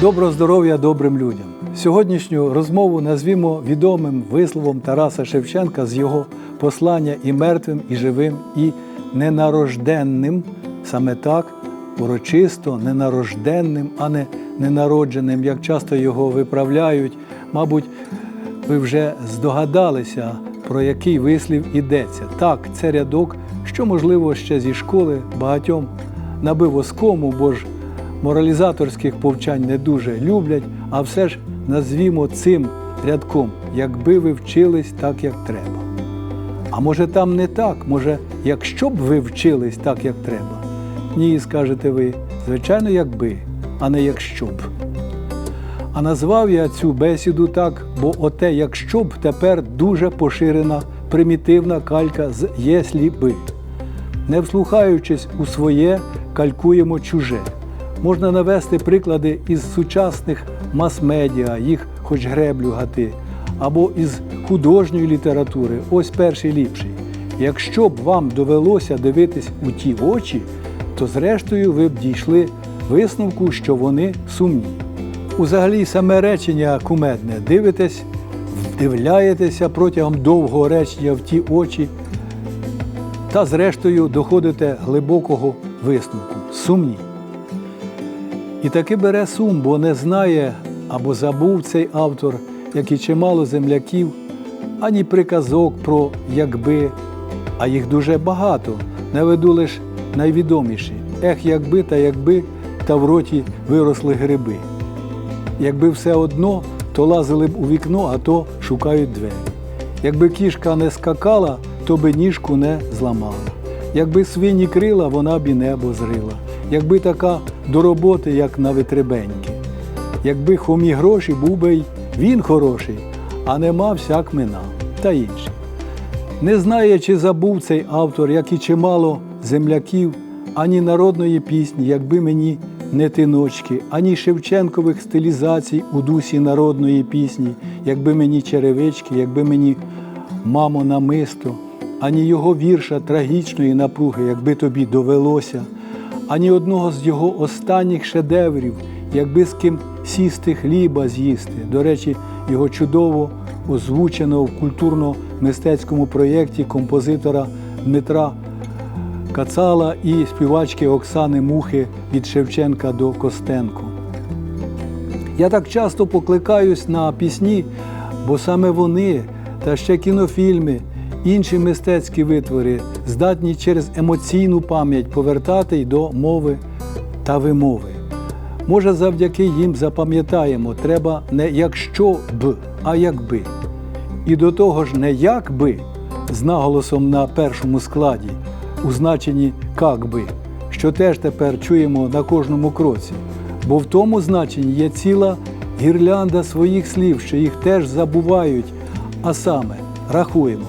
Доброго здоров'я добрим людям. Сьогоднішню розмову назвімо відомим висловом Тараса Шевченка з його послання і мертвим, і живим, і ненарожденним, саме так, урочисто ненарожденним, а не ненародженим, як часто його виправляють. Мабуть, ви вже здогадалися, про який вислів ідеться. Так, це рядок, що, можливо, ще зі школи багатьом набив оскому, бо ж моралізаторських повчань не дуже люблять, а все ж назвімо цим рядком, якби ви вчились так, як треба. А може там не так, може, якщо б ви вчились так, як треба? Ні, скажете ви, звичайно, якби, а не якщо б. А назвав я цю бесіду так, бо оте, якщо б тепер дуже поширена примітивна калька з «єслі би. Не вслухаючись у своє, калькуємо чуже. Можна навести приклади із сучасних мас-медіа, їх хоч греблю гати, або із художньої літератури. Ось перший ліпший. Якщо б вам довелося дивитись у ті очі, то зрештою ви б дійшли висновку, що вони сумні. Узагалі саме речення кумедне. Дивитесь, вдивляєтеся протягом довгого речення в ті очі, та зрештою доходите глибокого висновку. Сумні. І таки бере сум, бо не знає або забув цей автор, як і чимало земляків, ані приказок про якби, а їх дуже багато. Наведу лише найвідоміші. Ех, якби та якби, та в роті виросли гриби. Якби все одно, то лазили б у вікно, а то шукають двері. Якби кішка не скакала, то би ніжку не зламала. Якби свині крила, вона б і небо зрила. Якби така до роботи, як на витребеньки. Якби хомі гроші, був би й він хороший, а нема всяк мина та інші. Не знає, чи забув цей автор, як і чимало земляків, ані народної пісні, якби мені не тиночки, ані Шевченкових стилізацій у дусі народної пісні, якби мені черевички, якби мені мамо намисто, ані його вірша трагічної напруги, якби тобі довелося, ані одного з його останніх шедеврів, якби з ким сісти хліба з'їсти. До речі, його чудово озвучено в культурно-мистецькому проєкті композитора Дмитра Кацала і співачки Оксани Мухи від Шевченка до Костенко. Я так часто покликаюсь на пісні, бо саме вони та ще кінофільми, інші мистецькі витвори здатні через емоційну пам'ять повертати й до мови та вимови. Може, завдяки їм запам'ятаємо, треба не якщо б, а якби. І до того ж не як би з наголосом на першому складі, у значенні «как би», що теж тепер чуємо на кожному кроці. Бо в тому значенні є ціла гірлянда своїх слів, що їх теж забувають, а саме рахуємо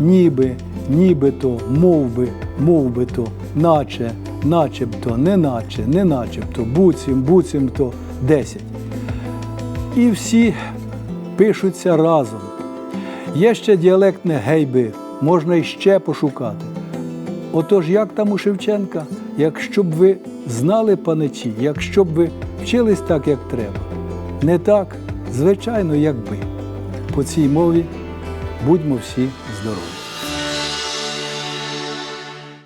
ніби, нібито, мовби, мовбито, наче, начебто, неначе, неначебто, буцім, буцімто, десять. І всі пишуться разом. Є ще діалектне гейби, можна іще пошукати. Отож, як там у Шевченка, якщо б ви знали паничі, якщо б ви вчились так, як треба, не так, звичайно, якби. По цій мові будьмо всі здорові.